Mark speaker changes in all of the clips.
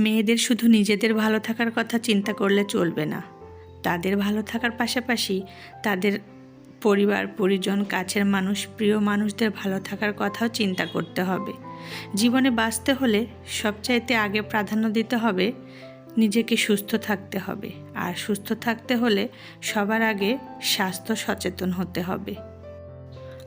Speaker 1: মেয়েদের শুধু নিজেদের ভালো থাকার কথা চিন্তা করলে চলবে না। তাদের ভালো থাকার পাশাপাশি তাদের পরিবার, পরিজন, কাছের মানুষ, প্রিয় মানুষদের ভালো থাকার কথাও চিন্তা করতে হবে। জীবনে বাঁচতে হলে সবচাইতে আগে প্রাধান্য দিতে হবে নিজেকে সুস্থ থাকতে হবে। আর সুস্থ থাকতে হলে সবার আগে স্বাস্থ্য সচেতন হতে হবে।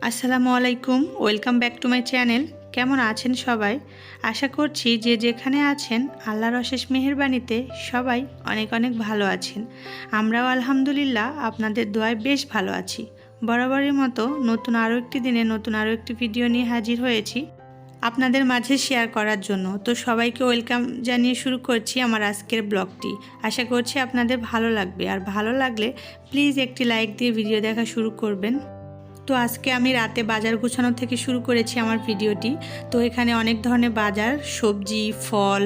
Speaker 1: আসসালামু আলাইকুম, welcome back to my channel. কেমন আছেন সবাই? আশা করছি যে যেখানে আছেন, আল্লাহর অশেষ মেহেরবানিতে সবাই অনেক অনেক ভালো আছেন। আমরাও আলহামদুলিল্লাহ আপনাদের দোয়ায় বেশ ভালো আছি। বরাবরের মতো নতুন আরও একটি দিনে নতুন আরও একটি ভিডিও নিয়ে হাজির হয়েছি আপনাদের মাঝে শেয়ার করার জন্য। তো সবাইকে ওয়েলকাম জানিয়ে শুরু করছি আমার আজকের ব্লগটি। আশা করছি আপনাদের ভালো লাগবে। আর ভালো লাগলে প্লিজ একটি লাইক দিয়ে ভিডিও দেখা শুরু করবেন। তো আজকে আমি রাতে বাজার গুছানো থেকে শুরু করেছি আমার ভিডিওটি। তো এখানে অনেক ধরনের বাজার, সবজি, ফল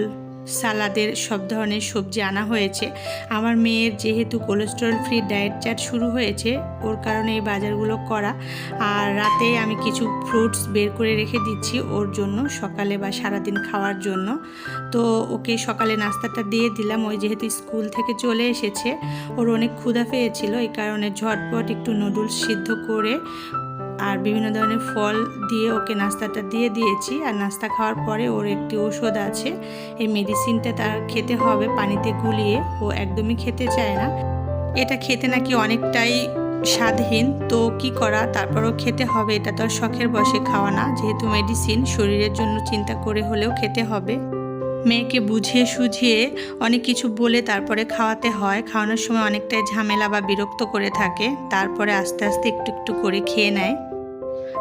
Speaker 1: সালাদের সব ধরনের সবজি আনা হয়েছে। আমার মেয়ের যেহেতু কোলেস্টেরল ফ্রি ডায়েট চার্ট শুরু হয়েছে, ওর কারণে এই বাজারগুলো করা। আর রাতে আমি কিছু ফ্রুটস বের করে রেখে দিচ্ছি ওর জন্য সকালে বা সারাদিন খাওয়ার জন্য। তো ওকে সকালে নাস্তাটা দিয়ে দিলাম, ওই যেহেতু স্কুল থেকে চলে এসেছে, ওর অনেক ক্ষুধা পেয়েছিল, এই কারণে ঝটপট একটু নুডলস সিদ্ধ করে আর বিভিন্ন ধরনের ফল দিয়ে ওকে নাস্তাটা দিয়ে দিয়েছি। আর নাস্তা খাওয়ার পরে ওর একটি ওষুধ আছে। এই মেডিসিনটা তার খেতে হবে পানিতে গুলিয়ে। ও একদমই খেতে চায় না। এটা খেতে নাকি অনেকটাই স্বাদহীন। তো কি করা? তারপরও খেতে হবে। এটা তো আর শখের বসে খাওয়া না। যেহেতু মেডিসিন শরীরের জন্য চিন্তা করে হলেও খেতে হবে। মেয়েকে বুঝিয়ে সুঝিয়ে অনেক কিছু বলে তারপরে খাওয়াতে হয়। খাওয়ানোর সময় অনেকটাই ঝামেলা বা বিরক্ত করে থাকে। তারপরে আস্তে আস্তে একটু একটু করে খেয়ে নেয়।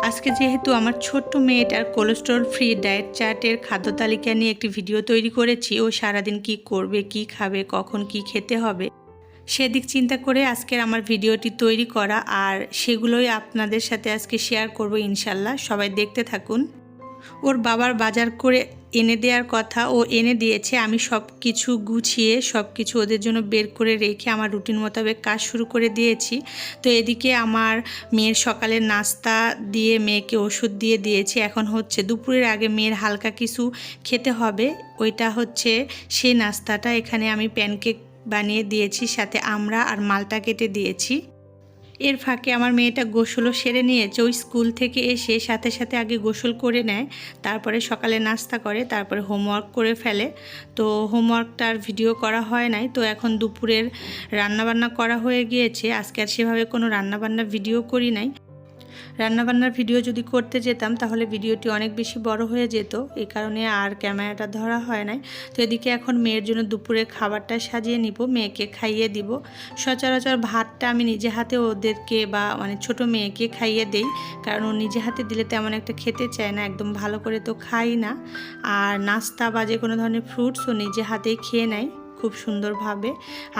Speaker 1: আজকে যেহেতু আমার ছোট্ট মেয়েটার কোলেস্ট্রল ফ্রি ডায়েট চার্টের খাদ্য তালিকা নিয়ে একটি ভিডিও তৈরি করেছি, ও সারাদিন কি করবে, কি খাবে, কখন কি খেতে হবে, সেদিক চিন্তা করে আজকের আমার ভিডিওটি তৈরি করা, আর সেগুলোই আপনাদের সাথে আজকে শেয়ার করব ইনশাল্লাহ। সবাই দেখতে থাকুন। ওর বাবার বাজার করে এনে দেওয়ার কথা ও এনে দিয়েছে। আমি সব কিছু গুছিয়ে সব কিছু ওদের জন্য বের করে রেখে আমার রুটিন মোতাবেক কাজ শুরু করে দিয়েছি। তো এদিকে আমার মেয়ের সকালের নাস্তা দিয়ে মেয়েকে ওষুধ দিয়ে দিয়েছি। এখন হচ্ছে দুপুরের আগে মেয়ের হালকা কিছু খেতে হবে। ওইটা হচ্ছে সেই নাস্তাটা। এখানে আমি প্যানকেক বানিয়ে দিয়েছি, সাথে আমরা আর মালটা কেটে দিয়েছি। এর ফাঁকে আমার মেয়েটা গোসলও সেরে নিয়েছে ওই স্কুল থেকে এসে সাথে সাথে আগে গোসল করে নেয়, তারপরে সকালে নাস্তা করে, তারপরে হোমওয়ার্ক করে ফেলে। তো হোমওয়ার্কটার ভিডিও করা হয় নাই, তো এখন দুপুরের রান্নাবান্না করা হয়ে গিয়েছে। আজকে আর সেভাবে কোনো রান্নাবান্না ভিডিও করি নাই। রান্নাবান্নার ভিডিও যদি করতে যেতাম, তাহলে ভিডিওটি অনেক বেশি বড় হয়ে যেত। এই কারণে আর ক্যামেরাটা ধরা হয় নাই। তো এদিকে এখন মেয়ের জন্য দুপুরে খাবারটা সাজিয়ে নিব, মেয়েকে খাইয়ে দিব। সচরাচর ভাতটা আমি নিজে হাতে ওদেরকে বা মানে ছোট মেয়েকে খাইয়ে দেই, কারণ ও নিজে হাতে দিলে তেমন একটা খেতে চায় না, একদম ভালো করে তো খাই না। আর নাস্তা বা যে কোনো ধরনের ফ্রুটস ও নিজে হাতেই খেয়ে নেয়। খুব সুন্দরভাবে।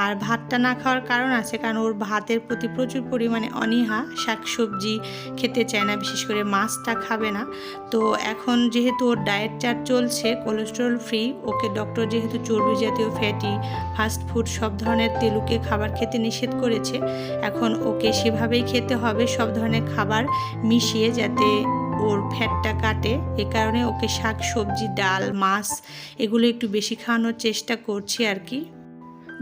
Speaker 1: আর ভাতটা না খাওয়ার কারণ আছে, কারণ ওর ভাতের প্রতি প্রচুর পরিমাণে অনীহা। শাকসবজি খেতে চায় না, বিশেষ করে মাছটা খাবে না। তো এখন যেহেতু ওর ডায়েট চার্ট চলছে কোলেস্ট্রল ফ্রি ওকে ডক্টর যেহেতু চর্বি জাতীয় ফ্যাটি ফাস্ট ফুড সব ধরনের তেলুকে খাবার খেতে নিষেধ করেছে, এখন ওকে সেভাবেই খেতে হবে, সব ধরনের খাবার মিশিয়ে যাতে ওর ফ্যাটটা কাটে। এ কারণে ওকে শাক, সবজি, ডাল, মাছ, এগুলো একটু বেশি খাওয়ানোর চেষ্টা করছি আর কি।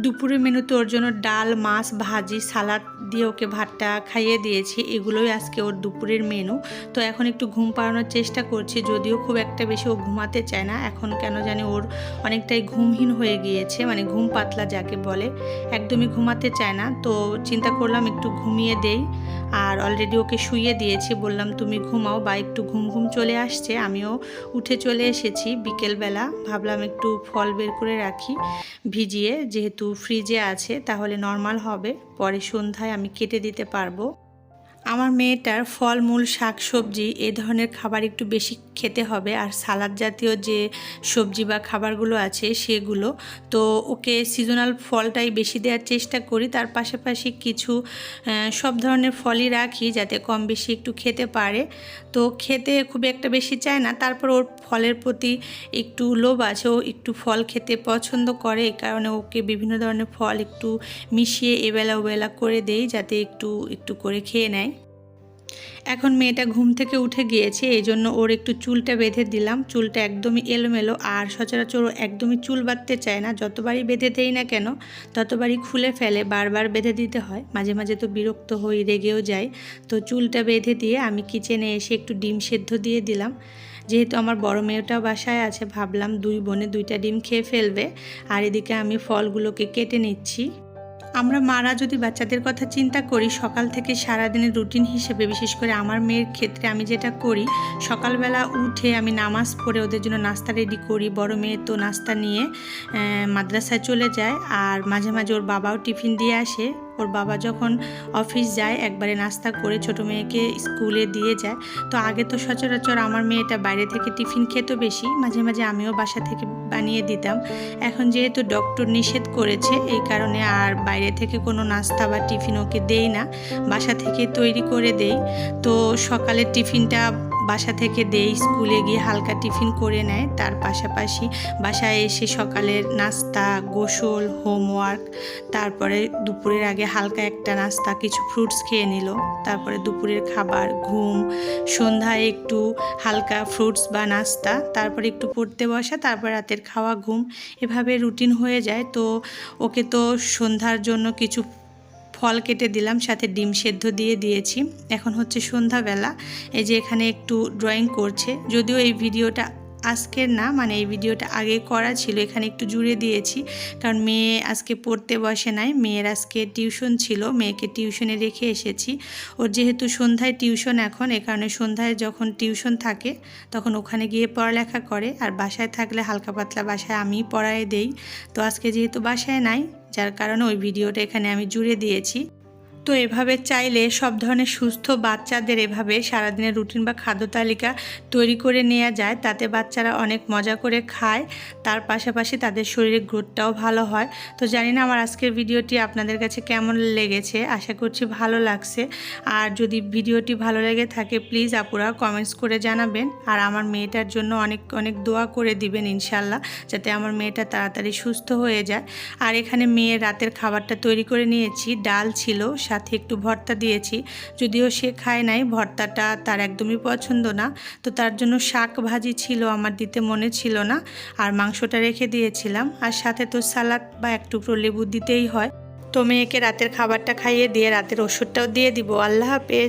Speaker 1: দুপুরের মেনুতে ওর জন্য ডাল, মাছ, ভাজি, সালাদ দিয়ে ওকে ভাতটা খাইয়ে দিয়েছি। এগুলোই আজকে ওর দুপুরের মেনু তো এখন একটু ঘুম পাড়ানোর চেষ্টা করছি, যদিও খুব একটা বেশি ও ঘুমাতে চায় না। এখন কেন জানি ওর অনেকটাই ঘুমহীন হয়ে গিয়েছে মানে ঘুম পাতলা যাকে বলে। একদমই ঘুমাতে চায় না, তো চিন্তা করলাম একটু ঘুমিয়ে দেই। আর অলরেডি ওকে শুইয়ে দিয়েছি, বললাম, তুমি ঘুমাও, বা একটু ঘুম ঘুম চলে আসছে। আমিও উঠে চলে এসেছি। বিকেলবেলা ভাবলাম একটু ফল বের করে রাখি ভিজিয়ে, যেহেতু ফ্রিজে আছে তাহলে নর্মাল হবে। পরে সন্ধ্যায় আমি কেটে দিতে পারব। আমার মেয়েটার ফলমূল শাক সবজি এ ধরনের খাবার একটু বেশি খেতে হবে। আর সালাদ জাতীয় যে সবজি বা খাবারগুলো আছে সেগুলো। তো ওকে সিজনাল ফলটাই বেশি দেওয়ার চেষ্টা করি। তার পাশাপাশি কিছু সব ধরনের ফলই রাখি যাতে কম বেশি একটু খেতে পারে। তো খেতে খুব একটা বেশি চায় না। তারপর ওর ফলের প্রতি একটু লোভ আছে। ও একটু ফল খেতে পছন্দ করে। এই কারণে ওকে বিভিন্ন ধরনের ফল একটু মিশিয়ে এবেলা ওবেলা করে দেই যাতে একটু একটু করে খেয়ে নেয়। এখন মেয়েটা ঘুম থেকে উঠে গিয়েছে এই জন্য ওর একটু চুলটা বেঁধে দিলাম। চুলটা একদমই এলোমেলো, আর সচরাচর একদমই চুল বাঁধতে চায় না। যতবারই বেঁধে দেই না কেন, ততবারই খুলে ফেলে, বারবার বেঁধে দিতে হয়। মাঝে মাঝে তো বিরক্ত হই, রেগেও যায় তো চুলটা বেঁধে দিয়ে আমি কিচেনে এসে একটু ডিম সেদ্ধ দিয়ে দিলাম। যেহেতু আমার বড় মেয়েটাও বাসায় আছে, ভাবলাম দুই বোনে দুইটা ডিম খেয়ে ফেলবে। আর এদিকে আমি ফলগুলোকে কেটে নিচ্ছি। আমরা মারা যদি বাচ্চাদের কথা চিন্তা করি, সকাল থেকে সারাদিনের রুটিন হিসেবে, বিশেষ করে আমার মেয়ের ক্ষেত্রে আমি যেটা করি, সকালবেলা উঠে আমি নামাজ পড়ে ওদের জন্য নাস্তা রেডি করি। বড় মেয়ে তো নাস্তা নিয়ে মাদ্রাসায় চলে যায়, আর মাঝে মাঝে ওর বাবাও টিফিন দিয়ে আসে। ওর বাবা যখন অফিস যায়, একবারে নাস্তা করে ছোট মেয়েকে স্কুলে দিয়ে যায়। তো আগে তো সচরাচর আমার মেয়েটা বাইরে থেকে টিফিন খেত বেশি, মাঝে মাঝে আমিও বাসা থেকে বানিয়ে দিতাম। এখন যেহেতু ডক্টর নিষেধ করেছে, এই কারণে আর বাইরে থেকে কোনো নাস্তা বা টিফিন ওকে দেই না, বাসা থেকে তৈরি করে দেই। তো সকালের টিফিনটা বাসা থেকে দেই, স্কুলে গিয়ে হালকা টিফিন করে নেয়। তার পাশাপাশি বাসায় এসে সকালের নাস্তা, গোসল, হোমওয়ার্ক, তারপরে দুপুরের আগে হালকা একটা নাস্তা, কিছু ফ্রুটস খেয়ে নিল। তারপরে দুপুরের খাবার, ঘুম, সন্ধ্যায় একটু হালকা ফ্রুটস বা নাস্তা, তারপরে একটু পড়তে বসা, তারপর রাতের খাওয়া, ঘুম। এভাবে রুটিন হয়ে যায়। তো ওকে তো সন্ধ্যার জন্য কিছু ফল কেটে দিলাম, সাথে ডিম সেদ্ধ দিয়ে দিয়েছি। এখন হচ্ছে সন্ধ্যাবেলা, এই যে এখানে একটু ড্রয়িং করছে। যদিও এই ভিডিওটা আজকের না মানে এই ভিডিওটা আগে করা ছিল, এখানে একটু জুড়ে দিয়েছি। কারণ মেয়ে আজকে পড়তে বসে নাই, মেয়ের আজকে টিউশন ছিল, মেয়েকে টিউশনে রেখে এসেছি। ওর যেহেতু সন্ধ্যায় টিউশন এখন, এ কারণে সন্ধ্যায় যখন টিউশন থাকে, তখন ওখানে গিয়ে পড়ালেখা করে। আর বাসায় থাকলে হালকা পাতলা বাসায় আমি পড়ায় দেই। তো আজকে যেহেতু বাসায় নাই যার কারণে ওই ভিডিওটা এখানে আমি জুড়ে দিয়েছি। তো এভাবে চাইলে সব ধরনের সুস্থ বাচ্চাদের এভাবে সারাদিনের রুটিন বা খাদ্য তালিকা তৈরি করে নেওয়া যায়। তাতে বাচ্চারা অনেক মজা করে খায়। তার পাশাপাশি তাদের শরীরের গ্রোথটাও ভালো হয়। তো জানি না আমার আজকের ভিডিওটি আপনাদের কাছে কেমন লেগেছে? আশা করছি ভালো লাগছে। আর যদি ভিডিওটি ভালো লেগে থাকে, প্লিজ আপুরা কমেন্টস করে জানাবেন। আর আমার মেয়েটার জন্য অনেক অনেক দোয়া করে দিবেন ইনশাল্লাহ, যাতে আমার মেয়েটা তাড়াতাড়ি সুস্থ হয়ে যায়। আর এখানে মেয়ের রাতের খাবারটা তৈরি করে নিয়েছি। ডাল ছিল সাথে একটু ভর্তা দিয়েছি। যদিও সে খায় নাই, ভর্তাটা তার একদমই পছন্দ না। তো তার জন্য শাক ভাজি ছিল, আমার দিতে মনে ছিল না। আর মাংসটা রেখে দিয়েছিলাম। আর সাথে তো সালাদ বা এক টুকরো লেবু দিতেই হয়। তো মেয়েকে রাতের খাবারটা খাইয়ে দিয়ে রাতের ওষুধটাও দিয়ে দিব। আল্লাহ হাফেজ।